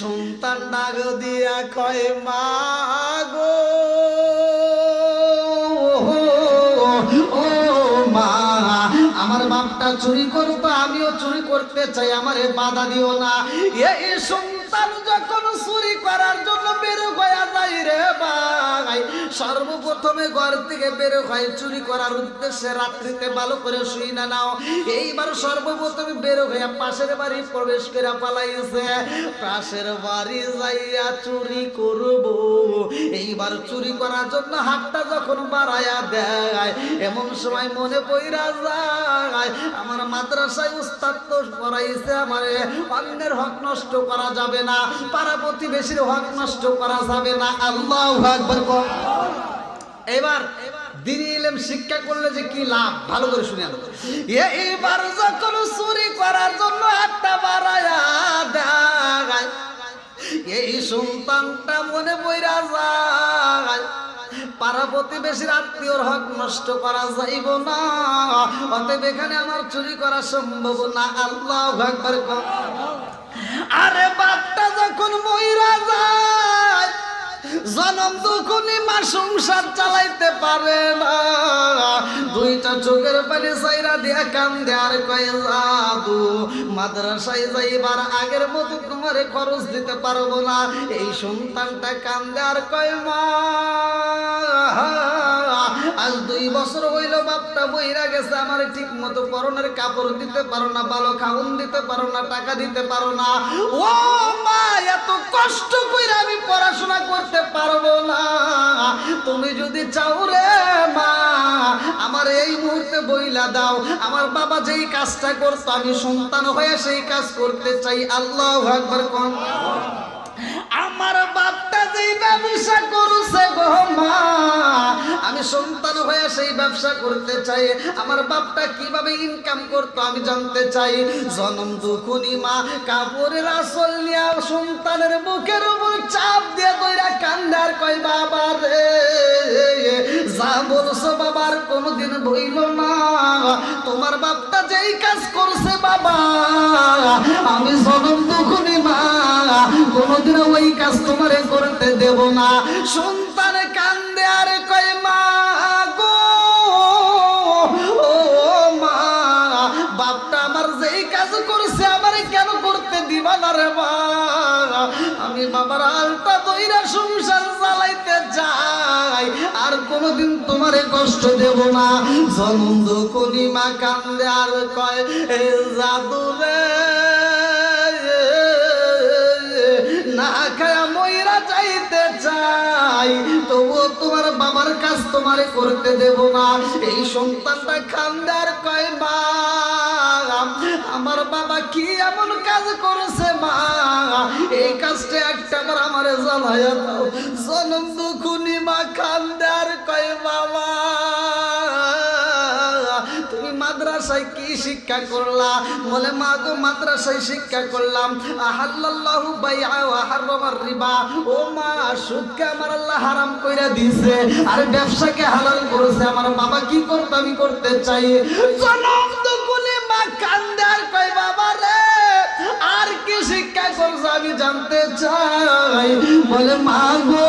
সন্তান ডাক দিয়া কয়, মা গো, ও মা, আমার বাপটা চুরি করতো আমিও চুরি করতে চাই, আমারে বাধা দিও না। এই সন্তান যখন চুরি করার জন্য হয়ে সর্বপ্রথমে ঘর থেকে বের হয় চুরি করার উদ্দেশ্যে রাত্রিতে ভালো করে শুই না নাও। এইবার সর্বপ্রথমে বের হইয়া পাশের বাড়ি প্রবেশ করে পালাইছে। পাশের বাড়ি যাইয়া চুরি করব এইবার চুরি করার জন্য হাতটা যখন বাড়াইয়া দেয়, এমন সময় মনে পইরা যায়, আমার মাদ্রাসায় উস্তাদ তো পড়াইছে আমার, অন্যের হক নষ্ট করা যাবে না, পাড়া প্রতিবেশীর হক নষ্ট করা যাবে না। আল্লাহ একবার এবার দিনী ইলম শিক্ষা করলে যে কি লাভ? ভালো করে শুনে আনো এইবার যখন চুরি করার জন্য হাতটা বাড়ায়া দেয় এই সন্তানটা মনে বইরা যায় পাড়া প্রতিবেশীর আত্মীয়র হক নষ্ট করা যাইব না। অতএব এখানে আমার চুরি করা সম্ভব না, আল্লাহ একবার আরে বাপটা যখন মইরা যায় জনম দুখুনি মা সংসার চালাইতে পারে না। দুইটা চোখের পানি সাইরা দিয়া কান দেয়ার কয়ে যাব মাদ্রাসায় যাইবার আগের মতো তোমারে খরচ দিতে পারব না। এই সন্তানটা কান দেয়ার কয় মা। আজ দুই বছর হইল, বাপটা বইরা গেছে। আমার ঠিক মতো পরনের কাপড় দিতে পারো না, ভালো খাউন দিতে পারো না, টাকা দিতে পারো না। ও মা, এত কষ্ট কইরা আমি পড়াশোনা করতে পারব না। তুমি যদি চাও রে মা, আমার এই মুহূর্তে বইলা দাও। আমার বাবা যেই কাজটা করতো, আমি সন্তান হয়ে সেই কাজ করতে চাই। আল্লাহ আমার বাপটা যেই ব্যবসা করছে গো মা, আমি সন্তান হয়ে সেই ব্যবসা করতে চাই। আমার বাপটা কীভাবে ইনকাম করতো আমি জানতে চাই। জনম দুখুনি মা, কাপড়ের আসল নিয়ে সন্তানের বুকের উপর চাপ দিয়ে কইরা কান্দার কই বাবা রে, যা বলছো বাবার কোনোদিন বইল না। তোমার বাপটা যেই কাজ করছে বাবা, আমি জনম দুখুনি মা কোনোদিন ওই কাজ তোমারে করতে দেব না। সন্তান কান্দে আর কয়, মা গো, ও মা, বাপটা আমার যেই কাজ করছে আমার কেন করতে দিবা না রে মা? আমি বাবার আলটা দইরা সংসার চালাইতে যাই, আর কোনোদিন তোমারে কষ্ট দেব না। জনন্দ কনিমা কান্দে আর কয়, এ জাদু রে চাই তবুও তোমার বাবার কাজ তোমারে করতে দেব না। এই সন্তানটা খান্দার কয়, মা, আমার বাবা কি এমন কাজ করেছে, মা? এই কাজটা একটা আমার আমারে জানাইয়া দাও। জনম দুখুনি, মা, খান্দার কয়, বাবা মাদ্রাসায় কি শিক্ষা করলা বলে, মা গো, মাদ্রাসায় শিক্ষা করলাম। আহাল্লাল্লাহু বাইআ ওয়া হারামার রিবা। ও মা, সুদকে আমার আল্লাহ হারাম কইরা দিয়েছে। আর ব্যবসাকে হালাল করেছে। আমার বাবা কি করতে? আমি করতে চাই। জনম তো কোনে মা কান্দে, আর কই বাবা রে, আর কি শিক্ষা করছে? আমি জানতে চাই। বলে, মা গো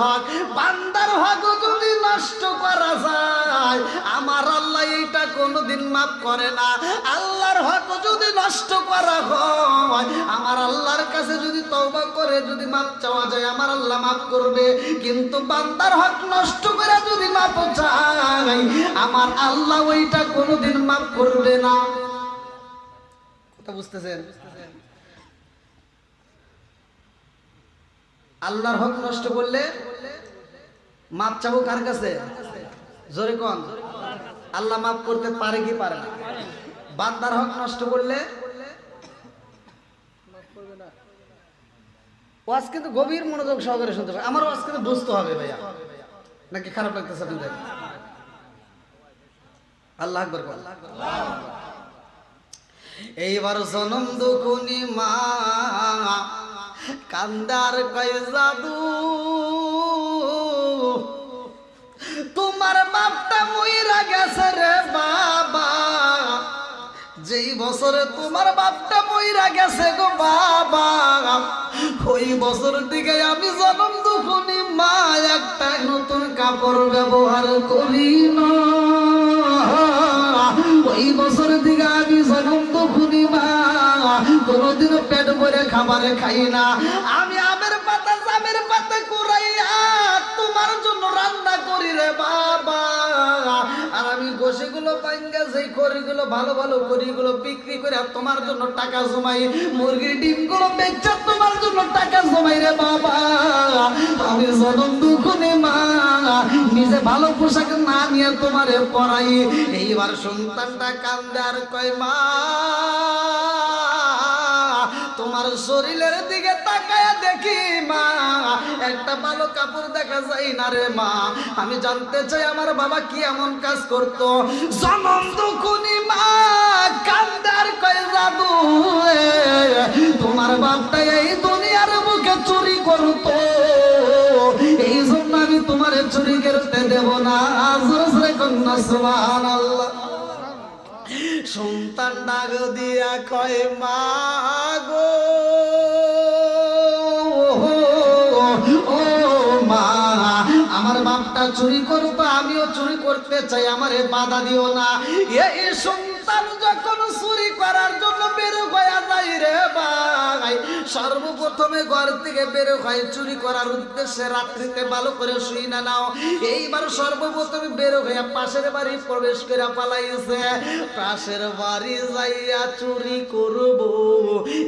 হক, বান্দার হক যদি নষ্ট করা যায়, আমার আল্লাহ এইটা কোনোদিন মাফ করে না। আল্লাহর হক যদি নষ্ট করা হয়, আমার আল্লাহর কাছে যদি তওবা করে যদি মাফ চাওয়া যায়, আমার আল্লাহ মাফ করবে। কিন্তু বান্দার হক নষ্ট করে যদি মাফ চাই আমার আল্লাহ ওইটা কোনোদিন মাফ করবে না। কথা বুঝতেছেন? আল্লাহর হক নষ্ট করলে মাপ চাবো কার কাছে? জোরে কন। আল্লাহ মাফ করতে পারে কি পারে না? বান্দার হক নষ্ট করলে ওয়াজ কিন্তু গভীর মনোযোগ সহকারে শুনতে আমার ওয়াজ কিন্তু বুঝতে হবে ভাইয়া। নাকি খারাপ লাগতেছে আপনাদের? আল্লাহ আকবর এইবার জনম দুখুনি মা কান্দার কয়ে জাদু। তোমার বাপটা মইরা গেছে রে বাবা। যেই বছরে তোমার বাপটা মইরা গেছে গো বাবা, ওই বছর দিকে আমি জনম দুখনি, মা একটা নতুন কাপড় ব্যবহার করি না। ওই বছর দিকে আমি জনম দুখনি, মা কোনোদিন পেট ভরে খাবার খাই না। আমি আমের পাতা পাতা কুড়াইয়া তোমার জন্য রান্না করি রে বাবা। টাকা জমাই। রে বাবা। আমি মা, নিজে ভালো পোশাক না নিয়ে তোমারে পড়াই। এইবার সন্তানটা কান্দে আর কয় মা। তোমার শরীরের দিকে তাকায় দেখি মা, একটা ভালো কাপড় দেখা যায় না রে মা। আমি জানতে চাই আমার বাবা কি এমন কাজ করত। জনম দুকুনি মা, কান্দার কয় জাদু তোমার বাপটা এই দুনিয়ার মুখে চুরি করতো। এই জন্য আমি তোমার চুরি করতে দেব না। আজ আজরে কন্যা সুবহান আল্লাহ সন্তান নাগ দিয়া কয়, মা গো, ও আমার বাপটা চুরি করুক আমিও চুরি করতে চাই, আমারে বাধা দিও না। এই সন্তান যখন চুরি করার জন্য বের হয়ে যায় রে ভাই। সর্বপ্রথমে ঘর থেকে বের হয় চুরি করার উদ্দেশ্যে রাত্রিতে ভালো করে শুই না নাও। এইবার সর্বপ্রথমে বের হয়ে পাশের বাড়ি প্রবেশ করে পালাইছে। পাশের বাড়ি যাইয়া চুরি করব।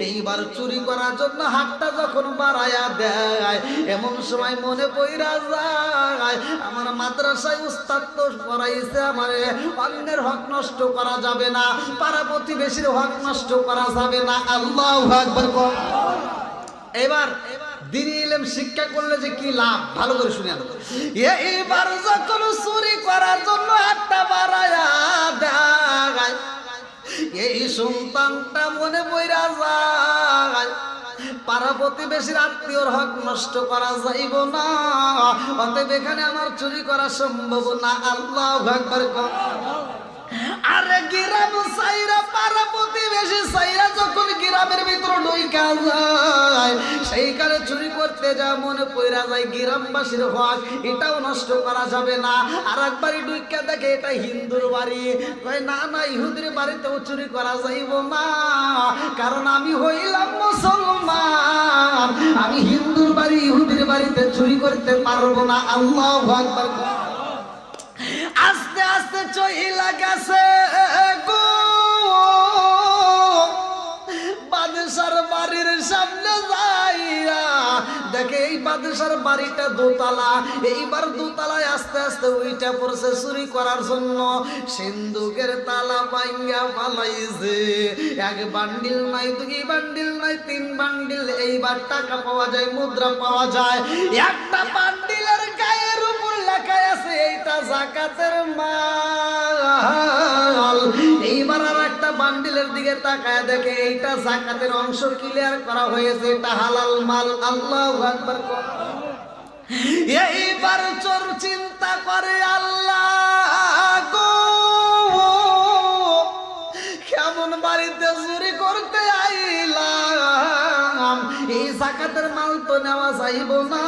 এইবার চুরি করার জন্য হাতটা যখন বাড়াইয়া দেয়, এমন সময় মনে পইরা যায়, আমার মাদ্রাসায় উস্তাদ পড়াইছে আমারে, অন্যের হক নষ্ট করা যাবে না, পাড়া প্রতিবেশীর হক নষ্ট করা যাবে না। আল্লাহ এবার শিক্ষা করলে যে কি লাভ? ভালো করে শুনে আনো এইবার যখন চুরি করার জন্য এই সন্তানটা মনে বইরা যায়, পাড়া প্রতিবেশীর আত্মীয়র হক নষ্ট করা যাইব না, অতএব এখানে আমার চুরি করা সম্ভব না। আল্লাহ একবার আরে গিরাম সাইরা পাড়া প্রতিবেশী সাইরা যখন গ্রামের ভিতর ঢুইকা যায় সেইখানে চুরি করতে যা মনে পইরা যায় গ্রামবাসীর হক, এটাও নষ্ট করা যাবে না। আর একবারই ঢুইকা দেখে এটা হিন্দুর বাড়ি। কয়, না না, ইহুদির বাড়িতেও চুরি করা যাইব না। কারণ আমি হইলাম মুসলমান। আমি হিন্দুর বাড়ি, ইহুদির বাড়িতে চুরি করতে পারব না। আল্লাহ আকবার আস্তে আস্তে চইলা গেছে গো। বাদশার বাড়ির সামনে যাইয়া দেখে এই বাদশার বাড়িটা দোতলা। এইবার দোতলায় আস্তে আস্তে উইটা পড়ছে চুরি করার জন্য। সিন্ধুকের তালা পাইয়া পালাইছে এক বান্ডিল নাই, দুই বান্ডিল নাই, তিন বান্ডিল। এইবার টাকা পাওয়া যায়, মুদ্রা পাওয়া যায়। একটা লেখা এইটা জাকাতের মাল। এইবার আর একটা বান্ডিলের দিকে তাকায় দেখে এইটা জাকাতের অংশ ক্লিয়ার করা হয়েছে, এটা হালাল মাল। আল্লাহ একবার এইবার চোর চিন্তা করে, আল্লাহ জাকাতের মাল তো নেওয়া যাইব না।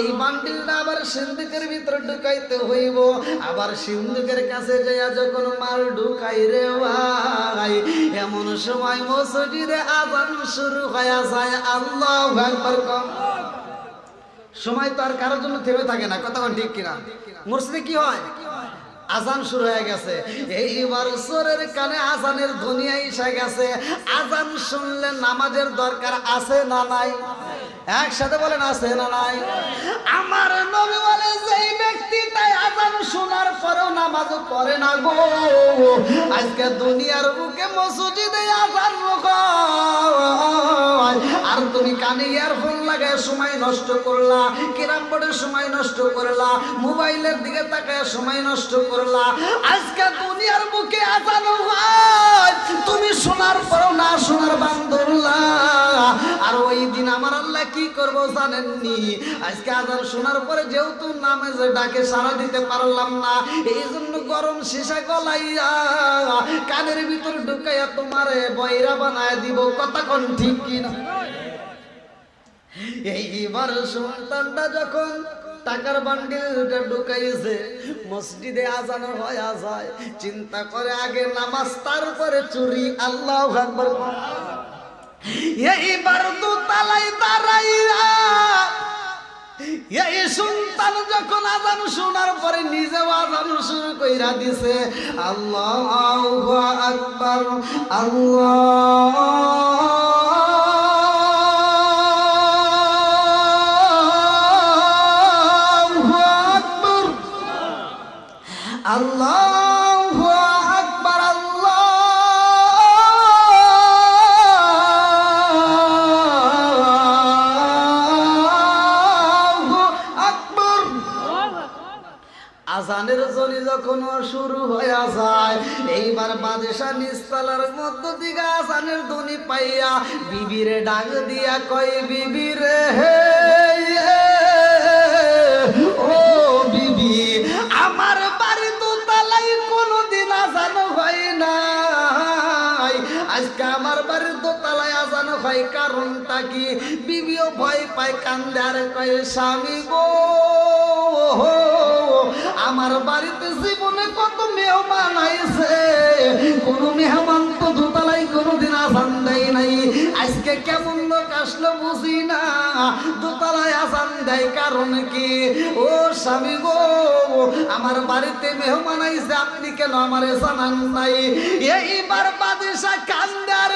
এই বান্ডিলটা আবার সিন্ধুকের ভিতরে ঢুকাইতে হইব। আবার সিন্ধুকের কাছে যাইয়া যখন মাল ঢুকাই রে ভাই, এমন সময় মসজিদে আজান শুরু হয়ে যায়। আল্লাহ একবার কম। সময় তো আর কারোর জন্য থেমে থাকে না, কথা ঠিক কিনা? মসজিদে কি হয়? আজান শুরু হয়ে গেছে। এইবার সোরের কানে আজানের দুনিয়া এসে গেছে। আজান শুনলে নামাজের দরকার আছে না নাই? একসাথে বলেন, আছে না নাই? আমার নবী বলে যেই ব্যক্তিটাই আজান শোনার পরেও নামাজ পড়ে না গো। আজকে দুনিয়ার বুকে মসজিদে আজান। আর তুমি কানে ইয়ারফোন লাগায় সময় নষ্ট করলা কিরাম বোর্ডের সময় নষ্ট করলা, মোবাইলের দিকে তাকায় সময় নষ্ট করলা। আজকে দুনিয়ার বুকে আজান হয়। তুমি শোনার পরও না শোনার বান্ধবলা ওই দিন আমার আল্লাহ কি করব জানো জানেননি? আজকে আজান শোনার পরে যেহেতু নামে যে ডাকে সারা দিতে পারলাম না এই জন্য গরম গলাইয়া কানের ভিতর ঢুকাইয়া বানায় দিব। ঠিক কিনা? এইবার সন্তানটা যখন টাকার বান্ডিলটা ঢুকাইছে, মসজিদে আজান হয়ে যায়, চিন্তা করে আগে নামাজ তারপরে চুরি। আল্লাহ আকবার। এইবার তালাই দাঁড়াইয়া এই সন্তান যখন আজান শোনার পরে নিজেও আজান শুরু কইরা দিছে, আল্লাহ আকবার, আল্লাহ আজানের যখন শুরু হয়ে যায়, এইবার বাদশা নিস্তালার মধ্য দিকে আজানের ধ্বনি পাইয়া বিবিরে ডাক দিয়া কয় বিবিরে হে, ও বিবি, আমার বাড়ি তো তালাই কোনোদিন আজানো হয় নাই। আজকে আমার বাড়ির দোতলায় আজানো হয়, কারণটা কি? বিবিও ভয় পায়, কান্দে আর কয়, স্বামী গো আমার বাড়িতে জীবনে কত মেহমান আইছে। কোন মেহমান তো দোতলায় কোনোদিন আসান দেয় নাই। আজকে কেমন লোক আসলো বুঝি না। দোতলায় আসান দেয় কারণ কি? ও স্বামী গো, আমার বাড়িতে মেহমান আইছে, আপনি কেন আমার জানান নাই? এইবার বাদিশা কান্দে আর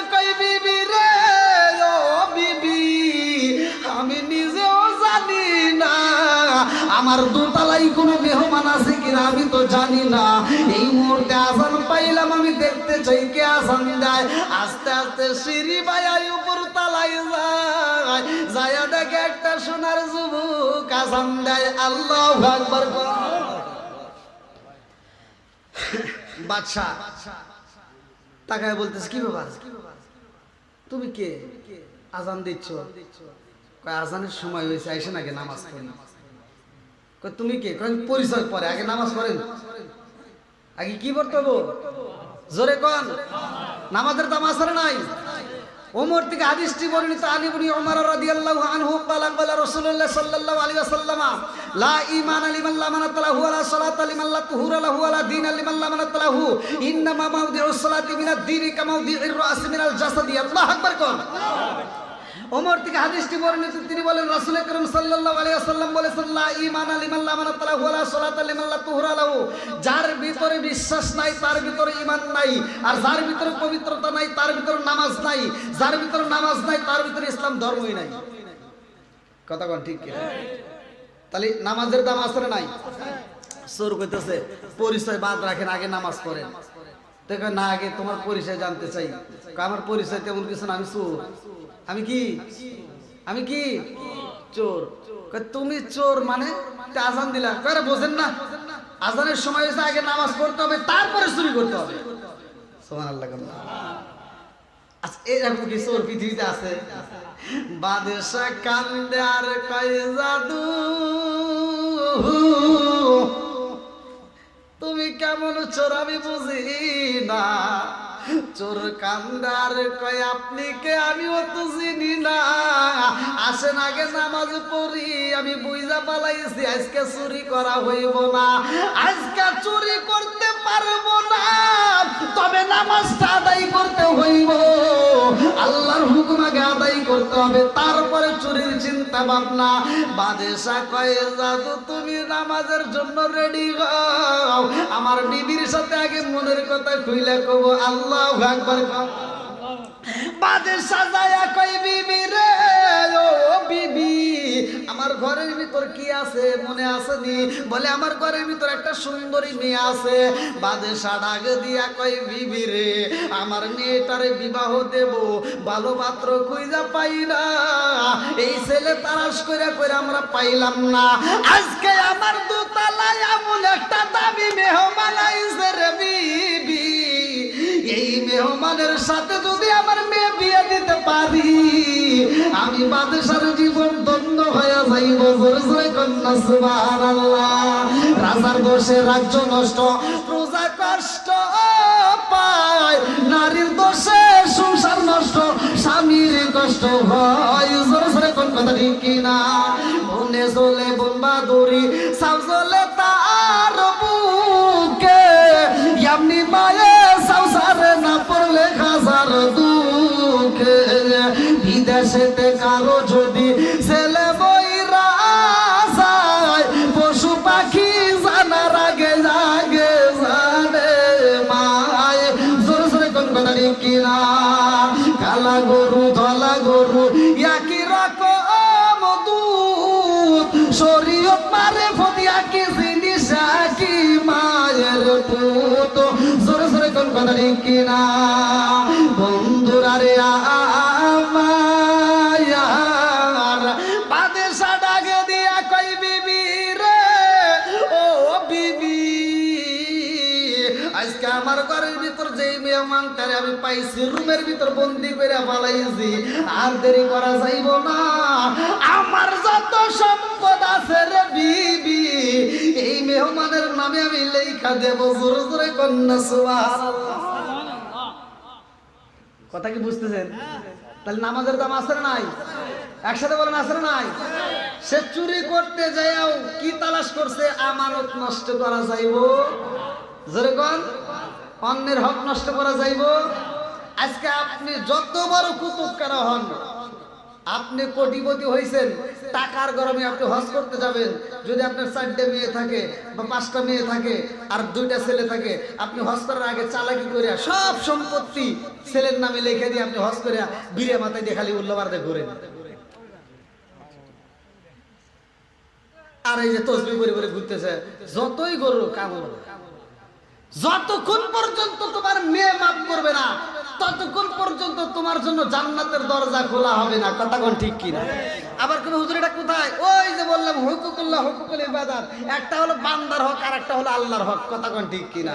আমার দোতলাই কোনো মেহমান আছে কিনা আমি তো জানি না। এই মুহূর্তে আসান পাইলাম, আমি দেখতে চাই কে আসান দেয়। আস্তে আস্তে সিঁড়ি বায়াই উপর তালাই যায়। যায়া দেখে একটা সোনার যুবক আসান দেয়। আল্লাহ আকবার কর। বাদশা তাকায় বলতেছে, কি ব্যাপার? তুমি কে? আজান দিচ্ছ? আজানের সময় হয়েছে, আইসে নাকি নামাজ পড়ি? কয় তুমি কে? পরিচয় পরে, আগে নামাজ পড়েন। আগে কি পড়তে জোরে কন। নামাজের দাম আসরে নাই? ওমর থেকে হাদিসটি বর্ণিত আলী বনি ওমর রাদিয়াল্লাহু আনহু ক্বালা ক্বালা রাসূলুল্লাহ সাল্লাল্লাহু আলাইহি ওয়াসাল্লাম, লা ঈমান লিমান লা মানাত লাহু ওয়া লা সালাত লিমান লা তুহুরা লাহু ওয়া লা দীন লিমান লা মানাত লাহু, ইন্নামা মাউদিউস সালাতি মিনাদ দীনি কামাউদিউর রাসি মিনাল জাসাদি। আল্লাহু আকবার কোন। আল্লাহু আকবার ওমর থেকে হাদিসটি বর্ণিত, তিনি বলেন, রাসূল আকরাম সাল্লাল্লাহু আলাইহি ওয়াসাল্লাম বলেছেন, লা ঈমান লিমান লা মানাত লাহু ওয়ালা সালাত লিমান লা তুহরা লাহু। যার ভিতরে বিশ্বাস নাই, তার ভিতরে ঈমান নাই, আর যার ভিতরে পবিত্রতা নাই, তার ভিতরে নামাজ নাই, যার ভিতরে নামাজ নাই, তার ভিতরে ইসলাম ধর্মই নাই। কথা কোন ঠিক তাহলে নামাজের দাম আসরে নাই? সোর কইতেছে পরিচয় বাদ রাখেন, আগে নামাজ পড়েন। দেখো না, আগে তোমার পরিচয় জানতে চাই। আমার পরিচয় তেমন কিছু না, আমি চোর। আমি কি? আমি কি? চোর। তুমি চোর মানে? আজান দিলা। কয়, বোঝেন না। আজানের সময় হয়েছে আগে নামাজ পড়তে হবে তারপরে চুরি করতে হবে। সোমান আল্লাহ আচ্ছা এরকম কি চোর পৃথিবীতে আছে? বাদেশা কান্দে আর কয় জাদু তুমি কেমন চোর আমি বুঝি না। চোর কান্দার কয়, আপনি কে? আমি অত চিনি না। আসেন আগে নামাজ পড়ি, আমি বুঝা পালাইছি, আজকে চুরি করা হইব না। আজকে চুরি করতে পারব না। চিন্তা ভাবনা, বাদেশা কয়ে, জাদু, তুমি নামাজের জন্য রেডি হও। আমার বিবির সাথে আগে মনের কথা খুইলে কব, আল্লাহ একবার বাদে যায় কই বিবি রে, ও বিবি আমার ঘরের ভিতর কি আছে মনে আছে নি বলে, আমার ঘরের ভিতর একটা সুন্দরী মেয়ে আছে। বাদে সাডাগ দিয়া কই বিবি রে, আমার মেয়েটারে বিবাহ দেব ভালো পাত্র খুঁজা পাই না। এই ছেলে তারাস করে করে আমরা পাইলাম না। আজকে আমার দোতলায় এমন একটা দাবি মেহমান আইছে রে বিবি। মেহমানের সাথে যদি আমার মেয়ে বিয়ে দিতে পারি, আমি বাদেশার জীবন ধন্য হয়ে যাইব। জোরে জোরে কন্যা, সুবহানাল্লাহ। রাজার দোষে রাজ্য নষ্ট, প্রজা কষ্ট পায়। নারীর দোষে সংসার নষ্ট, স্বামীর কষ্ট হয়। জোরে জোরে কোন কথা ঠিক কিনা? বনে চলে বোম্বা দড়ি সাব চলে কোন? বন্ধুরা রে আমি পাইছি, রুমের ভিতর বন্দি করে পালাইছি আর দেরি করা যাইব না। আমার যত সম্পদ আছে রে বিবি, এই মেহমানের নামে আমি লেখা দেব, জোরে জোরে কন্যা, সুবহানাল্লাহ। কথা কি বুঝতেছেন? তাহলে নামাজের দাম আছে নাই? একসাথে বলেন না নাই? সে চুরি করতে যাইও কি তালাশ করছে? আমানত নষ্ট করা যাইব। যেরকম অন্যের হক নষ্ট করা যাইব। আজকে আপনি যত বড় কুতুবকারা হন আপনি কোটিপতি হয়েছেন টাকার গরমে আপনি হজ করতে যাবেন। যদি আপনার চারটে মেয়ে থাকে বা পাঁচটা মেয়ে থাকে আর দুইটা ছেলে থাকে, আপনি হজ করার আগে চালাকি করে সব সম্পত্তি ছেলের নামে লিখে দিয়ে আপনি হজ করে বীরে মাথায় দিয়ে খালি উল্লাবারদে ঘুরেন। আর এই যে তসবি করে করে ঘুরতেছে, যতই গরু কামড় যতক্ষণ পর্যন্ত তোমার মেয়ে মাফ করবে না, ততক্ষণ পর্যন্ত তোমার জন্য জান্নাতের দরজা খোলা হবে না। কথা কোন ঠিক কিনা? আবার কোন হুজুর এটা কোথায়? ওই যে বললাম, হুকুকুল্লাহ, হুকুকুল ইবাদাত। একটা হলো বান্দার হক আর একটা হলো আল্লাহর হক। কথা কোন ঠিক কিনা?